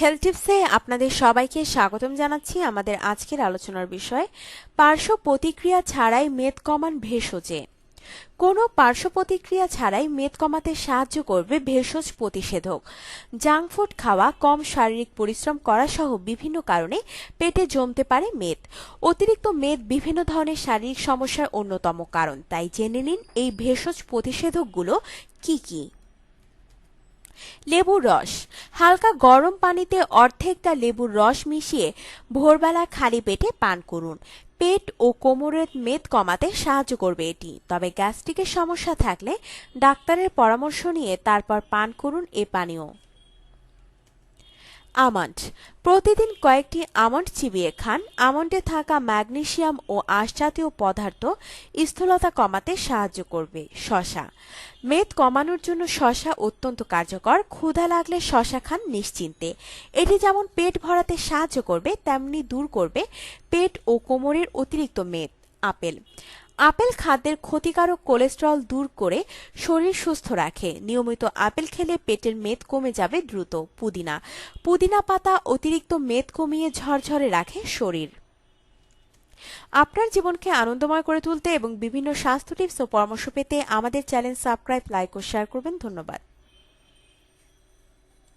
Health টিপসে আপনাদের সবাইকে স্বাগতম জানাচ্ছি আমাদের আজকের আলোচনার বিষয়, পার্শ্ব প্রতিক্রিয়া ছাড়াই মেদ কমান ভেষজে। কোনো পার্শ্ব প্রতিক্রিয়া ছাড়াই মেদ কমাতে সাহায্য করবে ভেষজ প্রতিষেধক। জাঙ্ক ফুড খাওয়া, কম শারীরিক পরিশ্রম করা সহ বিভিন্ন কারণে পেটে জমতে পারে মেদ। অতিরিক্ত মেদ বিভিন্ন ধরনের শারীরিক সমস্যার অন্যতম কারণ। তাই জেনে নিন এই ভেষজ প্রতিষেধকগুলো কি কি। লেবুর রস হালকা গরম পানিতে অর্ধেকটা লেবুর রস মিশিয়ে ভোরবেলা খালি পেটে পান করুন। পেট ও কোমরের মেদ কমাতে সাহায্য করবে এটি। তবে গ্যাস্ট্রিকের সমস্যা থাকলে ডাক্তারের পরামর্শ নিয়ে তারপর পান করুন এ পানীয়। আমন্ড। প্রতিদিন কয়েকটি আমন্ড চিবিয়ে খান। আমন্ডে থাকা ম্যাগনেশিয়াম ও আঁশ জাতীয় পদার্থ স্থূলতা কমাতে সাহায্য করবে শশা। মেদ কমানোর জন্য শশা অত্যন্ত কার্যকর। ক্ষুধা লাগলে শশা খান নিশ্চিন্তে। এটি যেমন পেট ভরাতে সাহায্য করবে, তেমনি দূর করবে পেট ও কোমরের অতিরিক্ত মেদ, আপেল। আপেল খাদ্যের ক্ষতিকারক কোলেস্ট্রল দূর করে শরীর সুস্থ রাখে। নিয়মিত আপেল খেলে পেটের মেদ কমে যাবে দ্রুত। পুদিনা। পুদিনা পাতা অতিরিক্ত মেদ কমিয়ে ঝরঝরে রাখে শরীর। আপনার জীবনকে আনন্দময় করে তুলতে এবং বিভিন্ন স্বাস্থ্য টিপস ও পরামর্শ পেতে আমাদের চ্যানেল সাবস্ক্রাইব, লাইক ও শেয়ার করবেন। ধন্যবাদ।